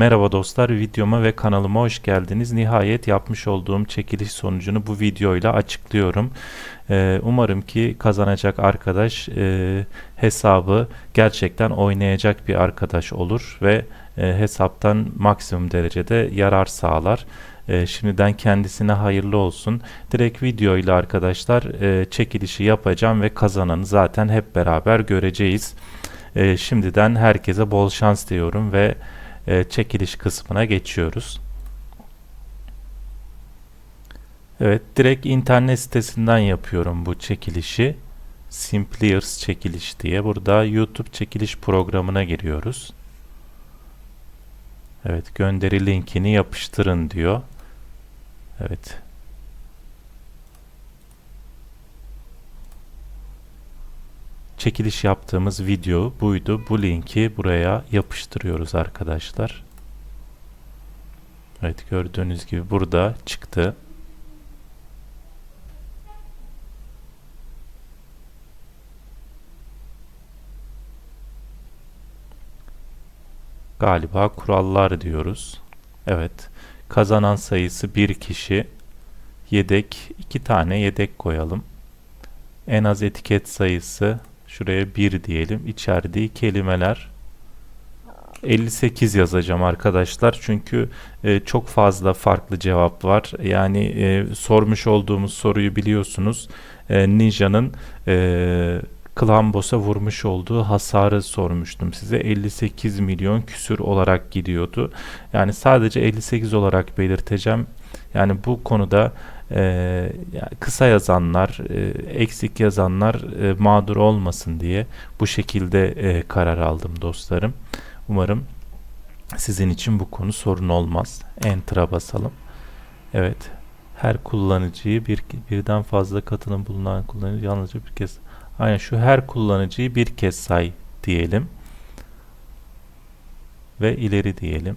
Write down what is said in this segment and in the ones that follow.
Merhaba dostlar, videoma ve kanalıma hoş geldiniz. Nihayet yapmış olduğum çekiliş sonucunu bu videoyla açıklıyorum. Ee, umarım ki kazanacak arkadaş e, hesabı gerçekten oynayacak bir arkadaş olur ve e, hesaptan maksimum derecede yarar sağlar. E, şimdiden kendisine hayırlı olsun. Direkt videoyla arkadaşlar e, çekilişi yapacağım ve kazananı zaten hep beraber göreceğiz. E, şimdiden herkese bol şans diyorum ve e, çekiliş kısmına geçiyoruz. Evet, direkt internet sitesinden yapıyorum bu çekilişi. Simpliers çekiliş diye. Burada YouTube çekiliş programına giriyoruz. Evet, gönderi linkini yapıştırın diyor. Evet. Çekiliş yaptığımız video buydu. Bu linki buraya yapıştırıyoruz arkadaşlar. Evet gördüğünüz gibi burada çıktı. Galiba kurallar diyoruz. Evet. Kazanan sayısı bir kişi. Yedek iki tane yedek koyalım. En az etiket sayısı şuraya 1 diyelim. İçerdiği kelimeler 58 yazacağım arkadaşlar. Çünkü e, çok fazla farklı cevap var. Yani e, sormuş olduğumuz soruyu biliyorsunuz. E, Ninja'nın e, Klambos'a vurmuş olduğu hasarı sormuştum size. 58 milyon küsür olarak gidiyordu. Yani sadece 58 olarak belirteceğim. Yani bu konuda e, kısa yazanlar, e, eksik yazanlar e, mağdur olmasın diye bu şekilde e, karar aldım dostlarım. Umarım sizin için bu konu sorun olmaz. Enter'a basalım. Evet. Her kullanıcıyı bir birden fazla katılım bulunan kullanıcı yalnızca bir kez Aynen şu her kullanıcıyı bir kez say diyelim. Ve ileri diyelim.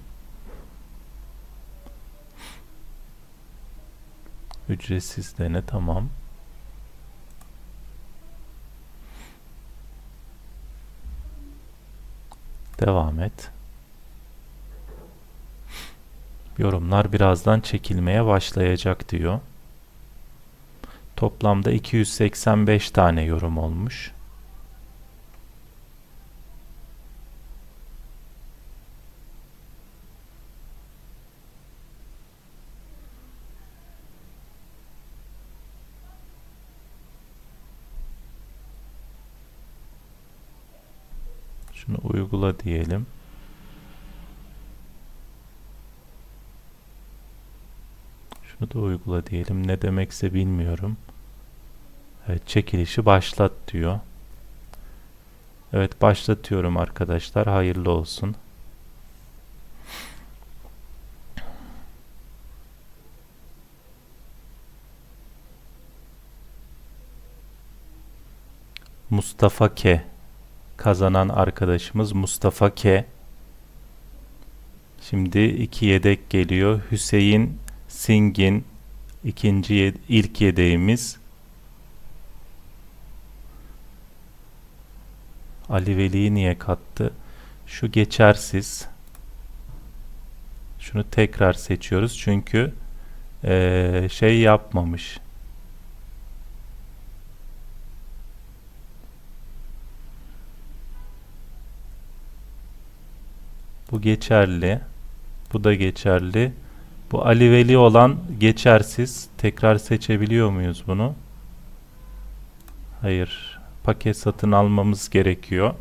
Ücretsiz dene tamam. Devam et. Yorumlar birazdan çekilmeye başlayacak diyor. Toplamda 285 tane yorum olmuş. Şunu uygula diyelim. Şunu da uygula diyelim. Ne demekse bilmiyorum. Evet, çekilişi başlat diyor. Evet başlatıyorum arkadaşlar. Hayırlı olsun. Mustafa K. Kazanan arkadaşımız Mustafa K. Şimdi iki yedek geliyor. Hüseyin Singin ikinci yed ilk yedeğimiz. Ali Veli'yi niye kattı? Şu geçersiz. Şunu tekrar seçiyoruz çünkü ee, şey yapmamış. Bu geçerli. Bu da geçerli. Bu Ali Veli olan geçersiz. Tekrar seçebiliyor muyuz bunu? Hayır. Paket satın almamız gerekiyor.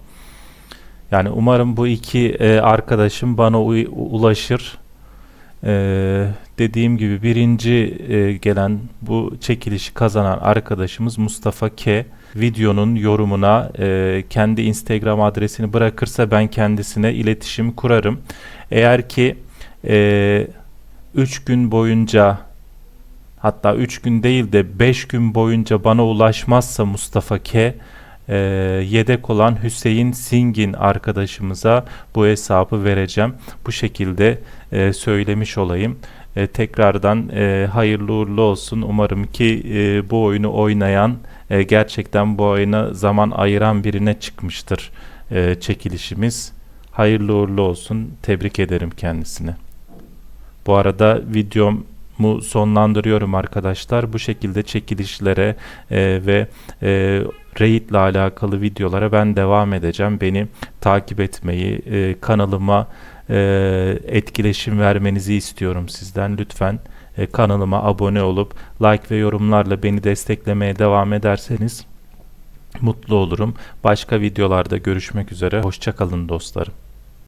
Yani umarım bu iki e, arkadaşım bana ulaşır. E, dediğim gibi birinci e, gelen bu çekilişi kazanan arkadaşımız Mustafa K. Videonun yorumuna e, kendi Instagram adresini bırakırsa ben kendisine iletişim kurarım. Eğer ki e, 3 gün boyunca hatta 3 gün değil de 5 gün boyunca bana ulaşmazsa Mustafa K e, yedek olan Hüseyin Singin arkadaşımıza bu hesabı vereceğim. Bu şekilde e, söylemiş olayım. E, tekrardan e, hayırlı uğurlu olsun. Umarım ki e, bu oyunu oynayan e, gerçekten bu oyuna zaman ayıran birine çıkmıştır e, çekilişimiz. Hayırlı uğurlu olsun. Tebrik ederim kendisini. Bu arada videomu sonlandırıyorum arkadaşlar. Bu şekilde çekilişlere e, ve e, Raid ile alakalı videolara ben devam edeceğim. Beni takip etmeyi, e, kanalıma e, etkileşim vermenizi istiyorum sizden. Lütfen e, kanalıma abone olup like ve yorumlarla beni desteklemeye devam ederseniz mutlu olurum. Başka videolarda görüşmek üzere. Hoşçakalın dostlarım.